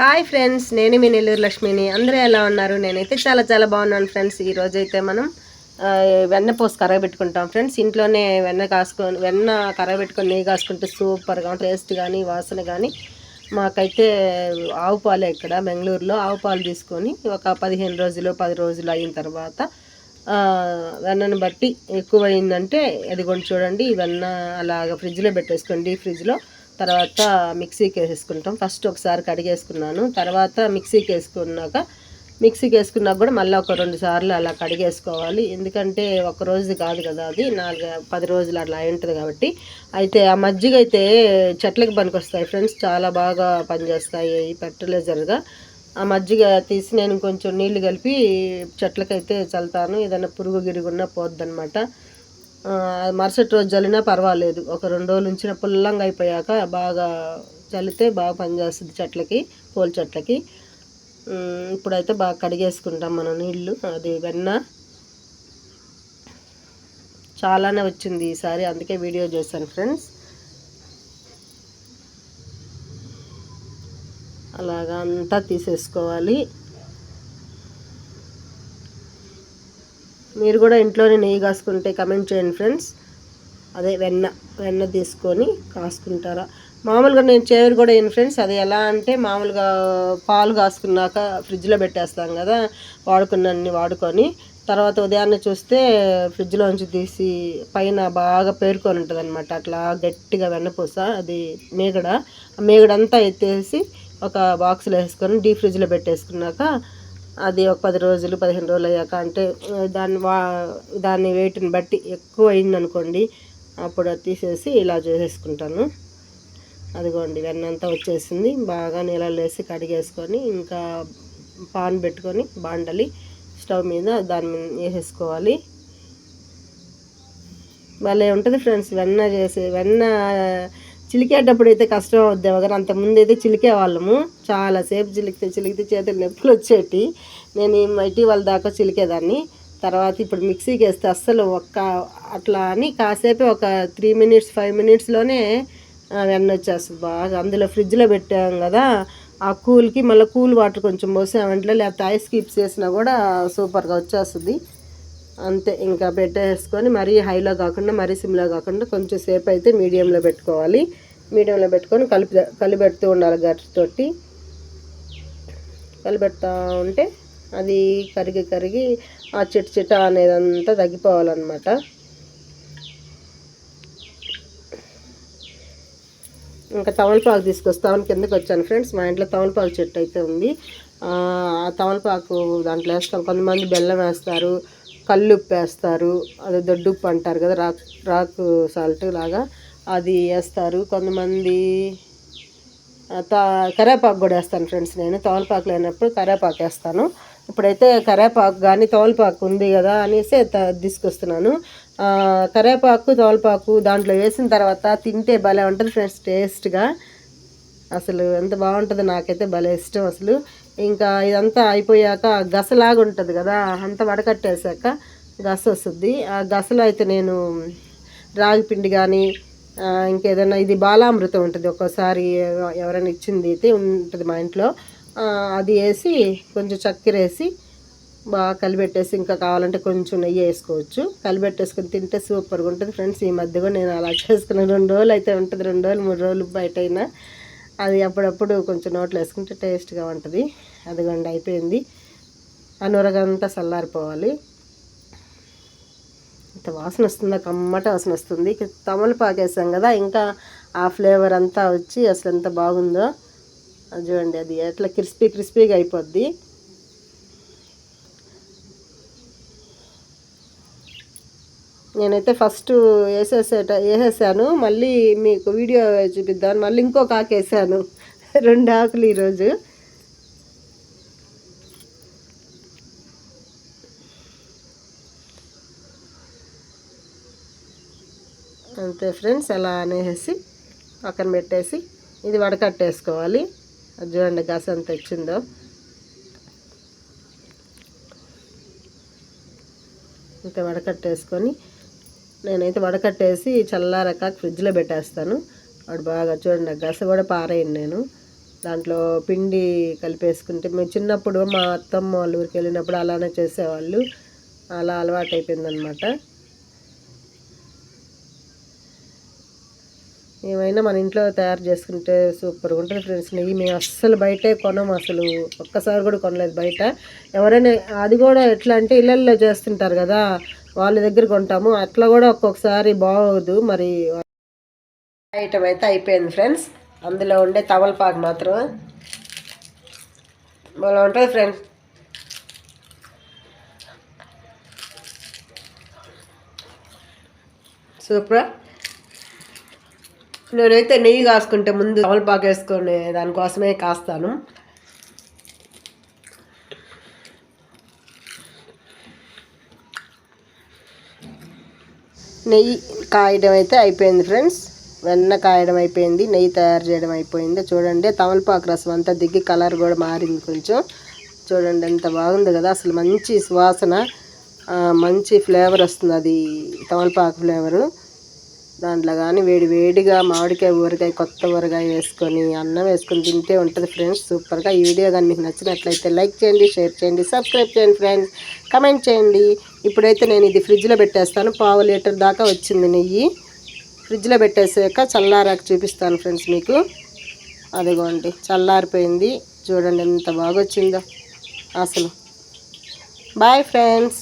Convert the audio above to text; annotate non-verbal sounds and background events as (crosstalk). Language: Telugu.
హాయ్ ఫ్రెండ్స్ నేను మీ నెల్లూరు లక్ష్మిని. అందరూ ఎలా ఉన్నారు? నేనైతే చాలా చాలా బాగున్నాను ఫ్రెండ్స్ ఈ రోజు అయితే మనం వెన్న పోసి కరగబెట్టుకుంటాం ఫ్రెండ్స్ ఇంట్లోనే వెన్న కాసుకొని వెన్న కరగబెట్టుకొని నెయ్యి కాసుకుంటే సూపర్గా టేస్ట్ కానీ వాసన కానీ మాకైతే ఆవు పాలే ఇక్కడ బెంగళూరులో. ఆవు పాలు తీసుకొని ఒక పదిహేను రోజులు పది రోజులు అయిన తర్వాత వెన్నను బట్టి ఎక్కువ అయిందంటే అది కొంచెం చూడండి వెన్న అలాగ ఫ్రిడ్జ్లో పెట్టేసుకోండి. ఫ్రిడ్జ్లో తర్వాత మిక్సీకి వేసేసుకుంటాం ఫస్ట్ ఒకసారి కడిగేసుకున్నాను. తర్వాత మిక్సీకి వేసుకున్నాక మిక్సీకి వేసుకున్నాక కూడా మళ్ళీ ఒక రెండు సార్లు అలా కడిగేసుకోవాలి. ఎందుకంటే ఒక రోజు కాదు కదా అది నాలుగు పది రోజులు అట్లా అయి ఉంటుంది కాబట్టి. అయితే ఆ మజ్జిగ అయితే చెట్లకు పనికొస్తాయి ఫ్రెండ్స్. చాలా బాగా పనిచేస్తాయి ఈ ఫెర్టిలైజర్గా. ఆ మజ్జిగ తీసి నేను కొంచెం నీళ్ళు కలిపి చెట్లకైతే చల్లుతాను. ఏదైనా పురుగు గిరుగున్నా పోద్దనమాట మరుసటి రోజు చల్లినా పర్వాలేదు. ఒక రెండు రోజులు ఉంచిన పుల్లంగా అయిపోయాక బాగా చల్లితే బాగా పనిచేస్తుంది చెట్లకి పూల చెట్లకి. ఇప్పుడైతే బాగా కడిగేసుకుంటాం మనం నీళ్ళు. అది వెన్న చాలానే వచ్చింది ఈసారి అందుకే వీడియో చేశాను ఫ్రెండ్స్. అలాగా అంతా తీసేసుకోవాలి. మీరు కూడా ఇంట్లోనే నెయ్యి కాసుకుంటే కమెంట్ చేయండి ఫ్రెండ్స్ అదే వెన్న వెన్న తీసుకొని కాసుకుంటారా? మామూలుగా నేను చేరు కూడా వేయను ఫ్రెండ్స్ అది ఎలా అంటే మామూలుగా పాలు కాసుకున్నాక ఫ్రిడ్జ్లో పెట్టేస్తాం కదా వాడుకున్నన్ని వాడుకొని తర్వాత ఉదయాన్నే చూస్తే ఫ్రిడ్జ్లోంచి తీసి పైన బాగా పేరుకొని ఉంటుంది అనమాట అట్లా గట్టిగా వెన్నపూస అది మేగడ ఆ మేగడంతా ఎత్తేసి ఒక బాక్స్లో వేసుకొని డీప్ ఫ్రిడ్జ్లో పెట్టేసుకున్నాక అది ఒక పది రోజులు పదిహేను రోజులు అయ్యాక అంటే దాని దాన్ని వా దాని వెయిట్ని బట్టి ఎక్కువ అయిందనుకోండి అప్పుడు అది తీసేసి ఇలా చేసేసుకుంటాను. అదిగోండి వెన్న అంతా వచ్చేసింది. బాగా నీళ్ళలో వేసి కడిగేసుకొని ఇంకా పాన్ పెట్టుకొని బాండలి స్టవ్ మీద దాని మీద వేసేసుకోవాలి. భలే ఉంటుంది ఫ్రెండ్స్ వెన్న చేసి వెన్న చిలికేటప్పుడు అయితే కష్టం అవుద్ది. కానీ అంతకుముందు అయితే చిలికే వాళ్ళము చాలాసేపు చిలికితే చిలికితే చేతులు నొప్పులు వచ్చేటి. నేను ఇటీవల దాకా చిలికేదాన్ని. తర్వాత ఇప్పుడు మిక్సీకి వేస్తే అస్సలు ఒక్క అట్లా అని కాసేపే ఒక త్రీ మినిట్స్ ఫైవ్ మినిట్స్లోనే వెన్న వచ్చేస్తుంది బాగా. అందులో ఫ్రిడ్జ్లో పెట్టాం కదా ఆ కూల్కి మళ్ళీ కూల్ వాటర్ కొంచెం పోసామంటే లేకపోతే ఐస్ క్యూబ్స్ వేసినా కూడా సూపర్గా వచ్చేస్తుంది. అంతే ఇంకా పెట్టేసుకొని మరీ హైలో కాకుండా మరీ సిమ్లో కాకుండా కొంచెం సేపు అయితే మీడియంలో పెట్టుకోవాలి. మీడియంలో పెట్టుకొని కలిపి కలిపెడుతూ ఉండాలి గట్టితోటి కలిపెడతా ఉంటే అది కరిగి కరిగి ఆ చిట్ చిట అనేది అంతా తగ్గిపోవాలన్నమాట. ఇంకా తమలపాకు తీసుకొస్తామని కిందకి వచ్చాను ఫ్రెండ్స్ మా ఇంట్లో తమలపాకు చెట్టు అయితే ఉంది. ఆ తమలపాకు దాంట్లో వేస్తాం. కొంతమంది బెల్లం వేస్తారు. కల్లుప్పు వేస్తారు అది దొడ్డుప్పు అంటారు కదా రాక్ రాక్ సాల్ట్ లాగా. అది వేస్తారు. కొంతమంది తా కరేపాకు కూడా వేస్తాను ఫ్రెండ్స్ నేను. తోలపాకు లేనప్పుడు కరేపాకు వేస్తాను. ఇప్పుడైతే కరేపాకు కానీ తోలపాకు ఉంది కదా అనేసి తీసుకొస్తున్నాను. కరేపాకు తోలపాకు దాంట్లో వేసిన తర్వాత తింటే భలే ఉంటుంది ఫ్రెండ్స్ టేస్ట్గా. అసలు ఎంత బాగుంటుందో నాకైతే భలే ఇష్టం అసలు. ఇంకా ఇదంతా అయిపోయాక గసలాగా ఉంటుంది కదా అంత వడకట్టేసాక గస వస్తుంది. ఆ గసలో అయితే నేను రాగి పిండి కానీ ఇంకేదైనా ఇది బాలామృతం ఉంటుంది. ఒక్కోసారి ఎవరైనా ఇచ్చింది అయితే ఉంటుంది మా ఇంట్లో. అది వేసి కొంచెం చక్కెర వేసి బాగా కలిపెట్టేసి ఇంకా కావాలంటే కొంచెం నెయ్యి వేసుకోవచ్చు. కలిపెట్టేసుకొని తింటే సూపర్గా ఉంటుంది. ఫ్రెండ్స్ ఈ మధ్య కూడా నేను అలా చేసుకుని రెండు రోజులు అయితే ఉంటుంది. రెండు రోజులు మూడు రోజులు బయట అయినా అది అప్పుడప్పుడు కొంచెం నోట్లో వేసుకుంటే టేస్ట్గా ఉంటుంది. అదిగోండి అయిపోయింది. ఆ చల్లారిపోవాలి. ఇంత వాసన వస్తుందా? కమ్మట వాసన వస్తుంది. ఇక తమలపాకు వేసాం కదా ఇంకా ఆ ఫ్లేవర్ అంతా వచ్చి అసలు ఎంత బాగుందో. అది చూడండి అది ఎట్లా క్రిస్పీ క్రిస్పీగా అయిపోద్ది. నేనైతే ఫస్ట్ వేసేసేట వేసేసాను. మళ్ళీ మీకు వీడియో చూపిద్దాను మళ్ళీ ఇంకొక ఆకు వేసాను. (laughs) రెండు ఆకులు ఈరోజు. అంతే ఫ్రెండ్స్ అలా అనేసి పక్కన పెట్టేసి ఇది వడకట్టేసుకోవాలి. అది చూడండి గస ఎంత వచ్చిందో. ఇంత వడకట్టేసుకొని నేనైతే వడకట్టేసి చల్లారక ఫ్రిడ్జ్లో పెట్టేస్తాను. వాడు బాగా చూడండి ఆ గస కూడా పారేయండి నేను. దాంట్లో పిండి కలిపేసుకుంటే మేము చిన్నప్పుడు మా అత్తమ్మ వాళ్ళ ఊరికి వెళ్ళినప్పుడు అలానే చేసేవాళ్ళు. అలా అలవాటు అయిపోయిందనమాట ఏమైనా మన ఇంట్లో తయారు చేసుకుంటే సూపర్గా ఉంటుంది ఫ్రెండ్స్. నెయ్యి మేము అస్సలు బయటే కొనం అసలు. ఒక్కసారి కూడా కొనలేదు బయట. ఎవరైనా అది కూడా ఎట్లా అంటే ఇళ్ళల్లో చేస్తుంటారు కదా వాళ్ళ దగ్గర కొంటాము. అట్లా కూడా ఒక్కొక్కసారి బాగోదు మరి. ఐటమ్ అయితే అయిపోయింది ఫ్రెండ్స్. అందులో ఉండే తమలపాకు మాత్రం. బాగా ఉంటుంది ఫ్రెండ్స్. సూపర్. నేనైతే నెయ్యి కాసుకుంటే ముందు తమలపాకు వేసుకునే దానికోసమే కాస్తాను. నెయ్యి కాయడం అయితే అయిపోయింది ఫ్రెండ్స్. వెన్న కాయడం అయిపోయింది నెయ్యి తయారు చేయడం అయిపోయింది. చూడండి తమలపాకు రసం అంతా దిగి కలర్ కూడా మారింది కొంచెం. చూడండి ఎంత బాగుంది కదా అసలు మంచి సువాసన మంచి ఫ్లేవర్ వస్తుంది అది తమలపాకు ఫ్లేవరు. దాంట్లో కానీ వేడి వేడిగా మామిడికాయ ఊరగాయ కొత్త ఊరగాయ వేసుకొని అన్నం వేసుకొని తింటే ఉంటుంది ఫ్రెండ్స్ సూపర్గా. ఈ వీడియో కానీ మీకు నచ్చినట్లయితే లైక్ చేయండి షేర్ చేయండి సబ్స్క్రైబ్ చేయండి ఫ్రెండ్స్ కమెంట్ చేయండి. ఇప్పుడైతే నేను ఇది ఫ్రిడ్జ్లో పెట్టేస్తాను. పావు లీటర్ దాకా వచ్చింది నెయ్యి. ఫ్రిడ్జ్లో పెట్టేసాక చల్లారాక చూపిస్తాను ఫ్రెండ్స్ మీకు. అదిగోండి చల్లారిపోయింది. చూడండి ఎంత బాగా వచ్చిందో అసలు. Boy friends.